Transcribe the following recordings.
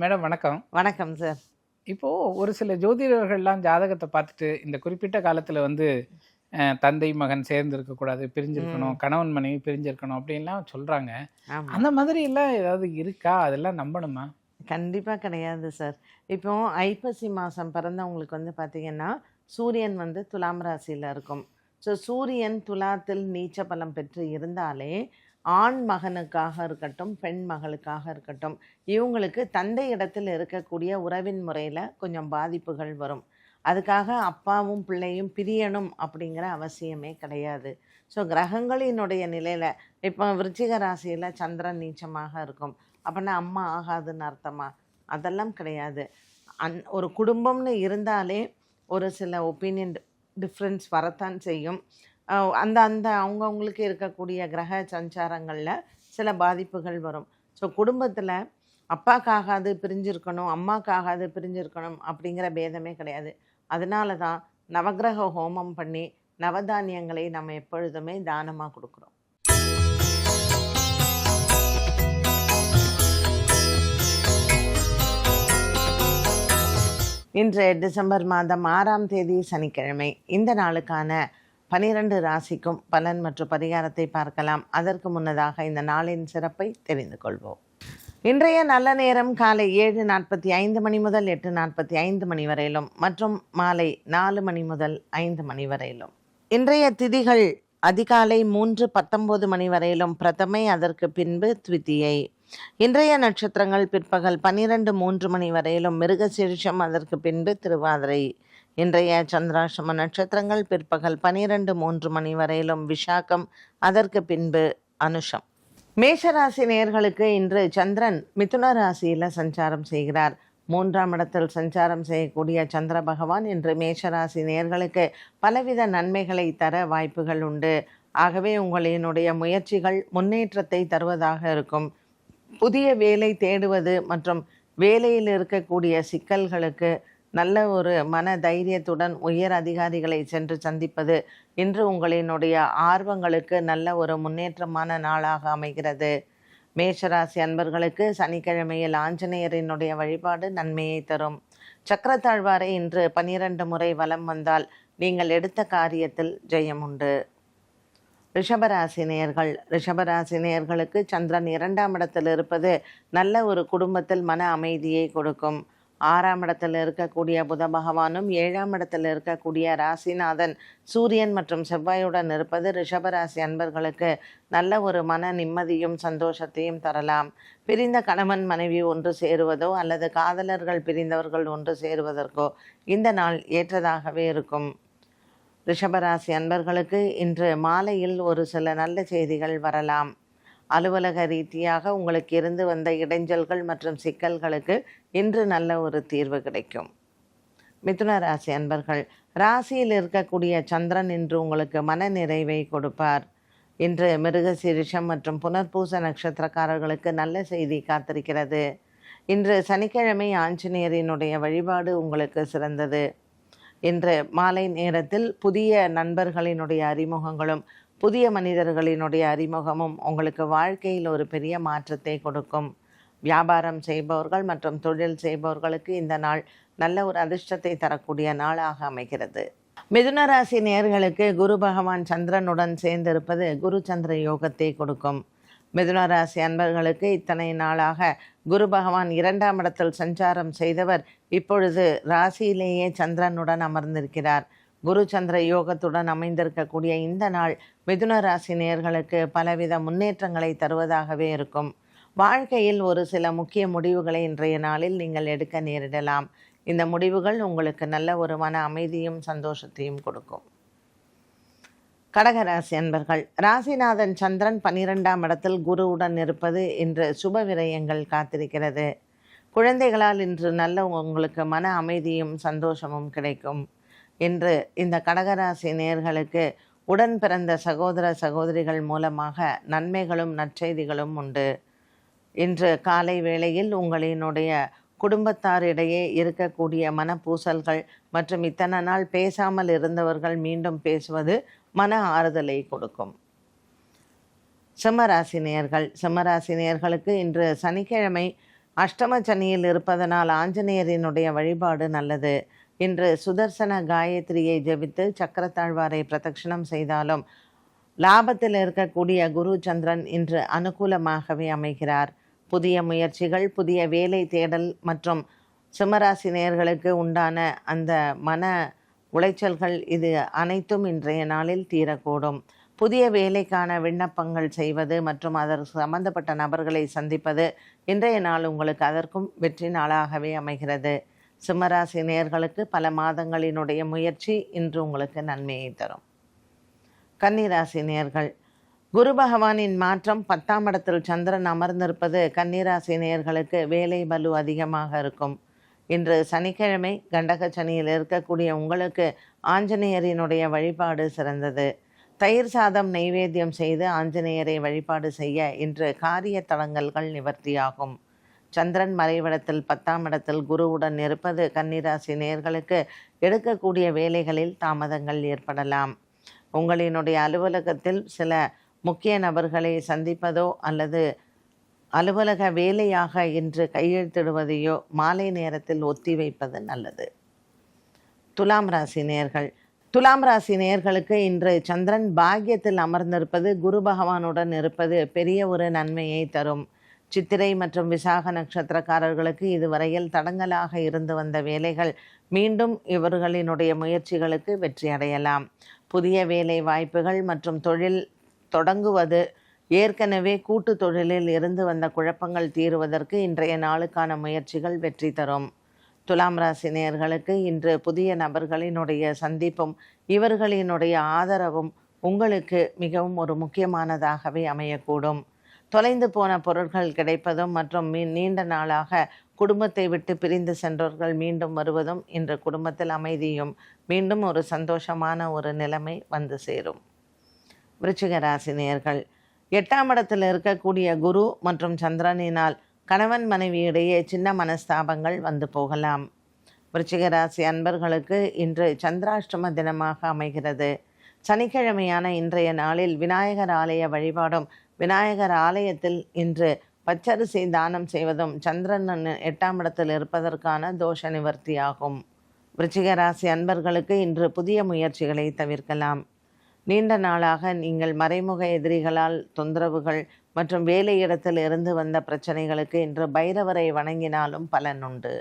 Madam வணக்கம். வணக்கம் sir. இப்போ ஒரு சில ஜோதிடர்கள்லாம் ஜாதகத்தை பார்த்துட்டு இந்த குறிப்பிட்ட காலத்துல வந்து தந்தை மகன் சேர்ந்து இருக்கக்கூடாது பிரிஞ்சிருக்கணும் கணவன் மனைவி பிரிஞ்சிருக்கணும் அப்படின்லாம் சொல்றாங்க. அந்த மாதிரி எல்லாம் ஏதாவது இருக்கா? அதெல்லாம் நம்பணுமா? கண்டிப்பாக கிடையாது சார். இப்போ ஐப்பசி மாதம் பிறந்தவங்களுக்கு வந்து பார்த்திங்கன்னா சூரியன் வந்து துலாம் ராசியில் இருக்கும். ஸோ சூரியன் துலாத்தில் நீச்ச பலம் பெற்று இருந்தாலே ஆண் மகனுக்காக இருக்கட்டும் பெண் மகளுக்காக இருக்கட்டும் இவங்களுக்கு தந்தை இடத்தில் இருக்கக்கூடிய உறவின் முறையில் கொஞ்சம் பாதிப்புகள் வரும். அதுக்காக அப்பாவும் பிள்ளையும் பிரியணும் அப்படிங்கிற அவசியமே கிடையாது. ஸோ கிரகங்களினுடைய நிலையில் இப்போ விருச்சிக ராசியில் சந்திரன் நீச்சமாக இருக்கும். அப்படின்னா அம்மா ஆகாதுன்னு அர்த்தமா? அதெல்லாம் கிடையாது. அந் ஒரு குடும்பம்னு இருந்தாலே ஒரு சில ஒப்பீனியன் டிஃப்ரென்ஸ் வரத்தான் செய்யும். அந்த அந்த அவங்கவுங்களுக்கு இருக்கக்கூடிய கிரக சஞ்சாரங்களில் சில பாதிப்புகள் வரும். ஸோ குடும்பத்தில் அப்பாக்காகாது பிரிஞ்சிருக்கணும் அம்மாக்காகாது பிரிஞ்சிருக்கணும் அப்படிங்கிற பேதமே கிடையாது. அதனால தான் நவக்கிரக ஹோமம் பண்ணி நவதானியங்களை நம்ம எப்பொழுதுமே தானமாக கொடுக்குறோம். இன்று டிசம்பர் மாதம் ஆறாம் தேதி சனிக்கிழமை. இந்த நாளுக்கான பனிரெண்டு ராசிக்கும் பலன் மற்றும் பரிகாரத்தை பார்க்கலாம். அதற்கு முன்னதாக இந்த நாளின் சிறப்பை தெரிந்து கொள்வோம். இன்றைய நல்ல நேரம் காலை ஏழு நாற்பத்தி ஐந்து மணி முதல் எட்டு நாற்பத்தி ஐந்து மணி வரையிலும் மற்றும் மாலை நாலு மணி முதல் ஐந்து மணி வரையிலும். இன்றைய திதிகள் அதிகாலை மூன்று பத்தொன்பது மணி வரையிலும் பிரதமை அதற்கு பின்பு த்விதியை. இன்றைய நட்சத்திரங்கள் பிற்பகல் பன்னிரண்டு மூன்று மணி வரையிலும் மிருகசீர்ஷம் அதற்கு பின்பு திருவாதிரை. இன்றைய சந்திராசிரம நட்சத்திரங்கள் பிற்பகல் பனிரெண்டு மூன்று மணி வரையிலும் விஷாகம் அதற்கு பின்பு அனுஷம். மேஷராசி நேயர்களுக்கு இன்று சந்திரன் மிதுன ராசியில் சஞ்சாரம் செய்கிறார். மூன்றாம் இடத்தில் சஞ்சாரம் செய்யக்கூடிய சந்திர பகவான் இன்று மேஷராசி நேயர்களுக்கு பலவித நன்மைகளை தர வாய்ப்புகள் உண்டு. ஆகவே உங்களினுடைய முயற்சிகள் முன்னேற்றத்தை தருவதாக இருக்கும். புதிய வேலை தேடுவது மற்றும் வேலையில் இருக்கக்கூடிய சிக்கல்களுக்கு நல்ல ஒரு மன தைரியத்துடன் உயர் அதிகாரிகளை சென்று சந்திப்பது இன்று உங்களினுடைய ஆர்வங்களுக்கு நல்ல ஒரு முன்னேற்றமான நாளாக அமைகிறது. மேஷராசி அன்பர்களுக்கு சனிக்கிழமையில் ஆஞ்சநேயரினுடைய வழிபாடு நன்மையை தரும். சக்கரத்தாழ்வாரை இன்று பனிரெண்டு முறை வலம் வந்தால் நீங்கள் எடுத்த காரியத்தில் ஜெயம் உண்டு. ரிஷபராசி நேயர்கள் ரிஷபராசி நேயர்களுக்கு சந்திரன் இரண்டாம் இடத்தில் இருப்பது நல்ல ஒரு குடும்பத்தில் மன அமைதியை கொடுக்கும். ஆறாம் இடத்தில் இருக்கக்கூடிய புத பகவானும் ஏழாம் இடத்தில் இருக்கக்கூடிய ராசிநாதன் சூரியன் மற்றும் செவ்வாயுடன் இருப்பது ரிஷபராசி அன்பர்களுக்கு நல்ல ஒரு மன நிம்மதியும் சந்தோஷத்தையும் தரலாம். பிரிந்த கணவன் மனைவி ஒன்று சேருவதோ அல்லது காதலர்கள் பிரிந்தவர்கள் ஒன்று சேருவதற்கோ இந்த நாள் ஏற்றதாகவே இருக்கும். ரிஷபராசி அன்பர்களுக்கு இன்று மாலையில் ஒரு சில நல்ல செய்திகள் வரலாம். அலுவலக ரீதியாக உங்களுக்கு இருந்து வந்த இடைஞ்சல்கள் மற்றும் சிக்கல்களுக்கு இன்று நல்ல ஒரு தீர்வு கிடைக்கும். மிதுன ராசி அன்பர்கள் ராசியில் இருக்கக்கூடிய சந்திரன் இன்று உங்களுக்கு மன நிறைவை கொடுப்பார். இன்று மிருகசீரிஷம் மற்றும் புனர்பூச நட்சத்திரக்காரர்களுக்கு நல்ல செய்தி காத்திருக்கிறது. இன்று சனிக்கிழமை ஆஞ்சநேயரினுடைய வழிபாடு உங்களுக்கு சிறந்தது. இன்று மாலை நேரத்தில் புதிய நண்பர்களினுடைய அறிமுகங்களும் புதிய மனிதர்களினுடைய அறிமுகமும் உங்களுக்கு வாழ்க்கையில் ஒரு பெரிய மாற்றத்தை கொடுக்கும். வியாபாரம் செய்பவர்கள் மற்றும் தொழில் செய்பவர்களுக்கு இந்த நாள் நல்ல ஒரு அதிர்ஷ்டத்தை தரக்கூடிய நாளாக அமைகிறது. மிதுன ராசி நேயர்களுக்கு குரு பகவான் சந்திரனுடன் சேர்ந்திருப்பது குரு சந்திர யோகத்தை கொடுக்கும். மிதுன ராசி அன்பர்களுக்கு இத்தனை நாளாக குரு பகவான் இரண்டாம் இடத்தில் சஞ்சாரம் செய்தவர் இப்பொழுது ராசியிலேயே சந்திரனுடன் அமர்ந்திருக்கிறார். குரு சந்திர யோகத்துடன் அமைந்திருக்கக்கூடிய இந்த நாள் மிதுன ராசி நேர்களுக்கு பலவித முன்னேற்றங்களை தருவதாகவே இருக்கும். வாழ்க்கையில் ஒரு சில முக்கிய முடிவுகளை இன்றைய நாளில் நீங்கள் எடுக்க நேரிடலாம். இந்த முடிவுகள் உங்களுக்கு நல்ல ஒரு மன அமைதியும் சந்தோஷத்தையும் கொடுக்கும். கடகராசி அன்பர்கள் ராசிநாதன் சந்திரன் பன்னிரெண்டாம் இடத்தில் குருவுடன் இருப்பது இன்று சுப விரயங்கள் காத்திருக்கிறது. குழந்தைகளால் இன்று நல்ல உங்களுக்கு மன அமைதியும் சந்தோஷமும் கிடைக்கும். இன்று இந்த கடகராசி நேர்களுக்கு உடன் பிறந்த சகோதர சகோதரிகள் மூலமாக நன்மைகளும் நற்செய்திகளும் உண்டு. இன்று காலை வேளையில் உங்களினுடைய குடும்பத்தாரிடையே இருக்கக்கூடிய மனப்பூசல்கள் மற்றும் இத்தனை நாள் பேசாமல் இருந்தவர்கள் மீண்டும் பேசுவது மன ஆறுதலை கொடுக்கும். சிம்மராசினியர்கள் சிம்மராசினியர்களுக்கு இன்று சனிக்கிழமை அஷ்டம சனியில் இருப்பதனால் ஆஞ்சநேயரினுடைய வழிபாடு நல்லது. இன்று சுதர்சன காயத்ரியை ஜெபித்து சக்கரத்தாழ்வாரை பிரதட்சணம் செய்தாலும் லாபத்தில் இருக்கக்கூடிய குரு சந்திரன் இன்று அனுகூலமாகவே அமைகிறார். புதிய முயற்சிகள் புதிய வேலை தேடல் மற்றும் சிம்மராசி நேர்களுக்கு உண்டான அந்த மன உளைச்சல்கள் இது அனைத்தும் இன்றைய நாளில் தீரக்கூடும். புதிய வேலைக்கான விண்ணப்பங்கள் செய்வது மற்றும் அதற்கு சம்பந்தப்பட்ட நபர்களை சந்திப்பது இன்றைய நாள் உங்களுக்கு அதற்கும் வெற்றி நாளாகவே அமைகிறது. சிம்மராசி நேயர்களுக்கு பல மாதங்களினுடைய முயற்சி இன்று உங்களுக்கு நன்மையை தரும். கன்னிராசி நேயர்கள் குரு பகவானின் மாற்றம் பத்தாம் இடத்தில் சந்திரன் அமர்ந்திருப்பது கன்னிராசி நேயர்களுக்கு வேலை பலு அதிகமாக இருக்கும். இன்று சனிக்கிழமை கண்டக சனியில் இருக்கக்கூடிய உங்களுக்கு ஆஞ்சநேயரினுடைய வழிபாடு சிறந்தது. தயிர் சாதம் நெய்வேத்தியம் செய்து ஆஞ்சநேயரை வழிபாடு செய்ய இன்று காரிய தடங்கல்கள் நிவர்த்தியாகும். சந்திரன் மறைவிடத்தில் பத்தாம் இடத்தில் குருவுடன் இருப்பது கன்னிராசி நேயர்களுக்கு எடுக்கக்கூடிய வேலைகளில் தாமதங்கள் ஏற்படலாம். உங்களினுடைய அலுவலகத்தில் சில முக்கிய நபர்களை சந்திப்பதோ அல்லது அலுவலக வேலையாக இன்று கையெழுத்திடுவதையோ மாலை நேரத்தில் ஒத்தி வைப்பது நல்லது. துலாம் ராசி நேர்கள். துலாம் ராசி நேர்களுக்கு இன்று சந்திரன் பாக்கியத்தில் அமர்ந்திருப்பது குரு பகவானுடன் இருப்பது பெரிய ஒரு நன்மையை தரும். சித்திரை மற்றும் விசாக நட்சத்திரக்காரர்களுக்கு இதுவரையில் தடங்கலாக இருந்து வந்த வேலைகள் மீண்டும் இவர்களினுடைய முயற்சிகளுக்கு வெற்றி அடையலாம். புதிய வேலை வாய்ப்புகள் மற்றும் தொழில் தொடங்குவது ஏற்கனவே கூட்டு தொழிலில் இருந்து வந்த குழப்பங்கள் தீருவதற்கு இன்றைய நாளுக்கான முயற்சிகள் வெற்றி தரும். துலாம் ராசி நேயர்களுக்கு இன்று புதிய நபர்களினுடைய சந்திப்பும் இவர்களினுடைய ஆதரவும் உங்களுக்கு மிகவும் ஒரு முக்கியமானதாகவே அமையக்கூடும். தொலைந்து போன பொருட்கள் கிடைப்பதும் மற்றும் மீ நீண்ட நாளாக குடும்பத்தை விட்டு பிரிந்து சென்றவர்கள் மீண்டும் வருவதும் இன்று குடும்பத்தில் அமைதியும் மீண்டும் ஒரு சந்தோஷமான ஒரு நிலைமை வந்து சேரும். விருச்சிக ராசி எட்டாம் இடத்தில் இருக்கக்கூடிய குரு மற்றும் சந்திரனினால் கணவன் மனைவி இடையே சின்ன மனஸ்தாபங்கள் வந்து போகலாம். விருச்சிக ராசி அன்பர்களுக்கு இன்று சந்திராஷ்டம தினமாக அமைகிறது. சனிக்கிழமையான இன்றைய நாளில் விநாயகர் ஆலய வழிபாடும் விநாயகர் ஆலயத்தில் இன்று பச்சரிசி தானம் செய்வதும் சந்திரன் எட்டாம் இடத்தில் இருப்பதற்கான தோஷ நிவர்த்தியாகும். விருச்சிக ராசி அன்பர்களுக்கு இன்று புதிய முயற்சிகளை தவிர்க்கலாம். நீண்ட நாளாக நீங்கள் மறைமுக எதிரிகளால் தொந்தரவுகள் மற்றும் வேலையிடத்தில் இருந்து வந்த பிரச்சனைகளுக்கு இன்று பைரவரை வணங்கினாலும் பலனுண்டு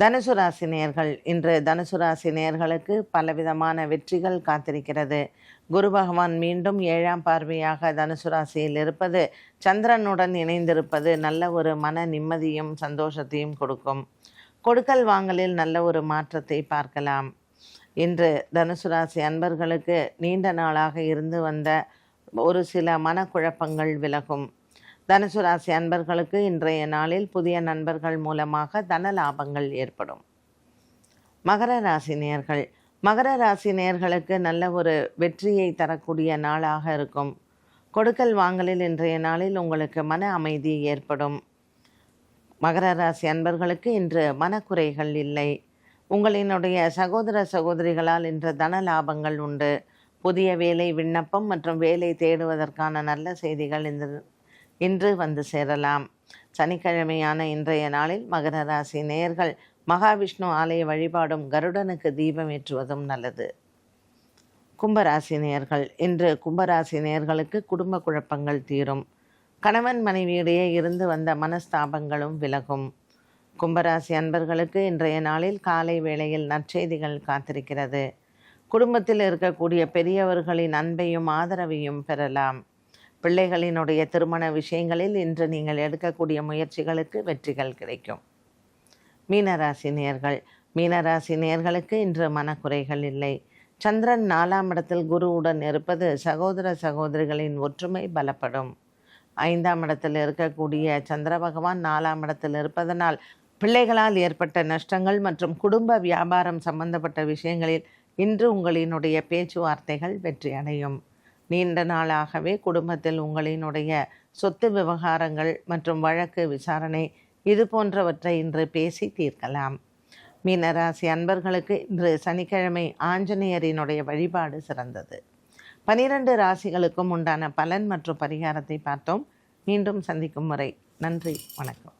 தனுசு ராசி நேர்கள் இன்று தனுசு ராசி நேர்களுக்கு பலவிதமான வெற்றிகள் காத்திருக்கிறது. குரு பகவான் மீண்டும் ஏழாம் பார்வையாக தனுசு ராசியில் இருப்பது சந்திரனுடன் இணைந்திருப்பது நல்ல ஒரு மன நிம்மதியும் சந்தோஷத்தையும் கொடுக்கும். கொடுக்கல் வாங்கலில் நல்ல ஒரு மாற்றத்தை பார்க்கலாம். இன்று தனுசு ராசி அன்பர்களுக்கு நீண்ட நாளாக இருந்து வந்த ஒரு சில மனக்குழப்பங்கள் விலகும். தனுசு ராசி அன்பர்களுக்கு இன்றைய நாளில் புதிய நண்பர்கள் மூலமாக தன லாபங்கள் ஏற்படும். மகர ராசி நேர்கள். மகர ராசி நேர்களுக்கு நல்ல ஒரு வெற்றியை தரக்கூடிய நாளாக இருக்கும். கொடுக்கல் வாங்கலில் இன்றைய நாளில் உங்களுக்கு மன அமைதி ஏற்படும். மகர ராசி அன்பர்களுக்கு இன்று மனக்குறைகள் இல்லை. உங்களினுடைய சகோதர சகோதரிகளால் இன்று தன லாபங்கள் உண்டு. புதிய வேலை விண்ணப்பம் மற்றும் வேலை தேடுவதற்கான நல்ல செய்திகள் இந்த இன்று வந்து சேரலாம். சனிக்கிழமையான இன்றைய நாளில் மகர ராசி நேயர்கள் மகாவிஷ்ணு ஆலய வழிபாடும் கருடனுக்கு தீபம் ஏற்றுவதும் நல்லது. கும்பராசி நேயர்கள் இன்று கும்பராசி நேயர்களுக்கு குடும்ப குழப்பங்கள் தீரும். கணவன் மனைவியிடையே இருந்து வந்த மனஸ்தாபங்களும் விலகும். கும்பராசி அன்பர்களுக்கு இன்றைய நாளில் காலை வேளையில் நற்செய்திகள் காத்திருக்கிறது. குடும்பத்தில் இருக்கக்கூடிய பெரியவர்களின் அன்பையும் ஆதரவையும் பெறலாம். பிள்ளைகளினுடைய திருமண விஷயங்களில் இன்று நீங்கள் எடுக்கக்கூடிய முயற்சிகளுக்கு வெற்றிகள் கிடைக்கும். மீனராசி நேர்கள். மீனராசி நேர்களுக்கு இன்று மனக்குறைகள் இல்லை. சந்திரன் நாலாம் இடத்தில் குருவுடன் இருப்பது சகோதர சகோதரிகளின் ஒற்றுமை பலப்படும். ஐந்தாம் இடத்தில் இருக்கக்கூடிய சந்திர பகவான் நாலாம் இடத்தில் இருப்பதனால் பிள்ளைகளால் ஏற்பட்ட நஷ்டங்கள் மற்றும் குடும்ப வியாபாரம் சம்பந்தப்பட்ட விஷயங்களில் இன்று உங்களினுடைய பேச்சுவார்த்தைகள் வெற்றி அடையும் நீண்ட நாளாகவே குடும்பத்தில் உங்களினுடைய சொத்து விவகாரங்கள் மற்றும் வழக்கு விசாரணை இது போன்றவற்றை இன்று பேசி தீர்க்கலாம். மீனராசி அன்பர்களுக்கு இன்று சனிக்கிழமை ஆஞ்சநேயரினுடைய வழிபாடு சிறந்தது. பனிரெண்டு ராசிகளுக்கும் உண்டான பலன் மற்றும் பரிகாரத்தை பார்த்தோம். மீண்டும் சந்திக்கும் முறை. நன்றி. வணக்கம்.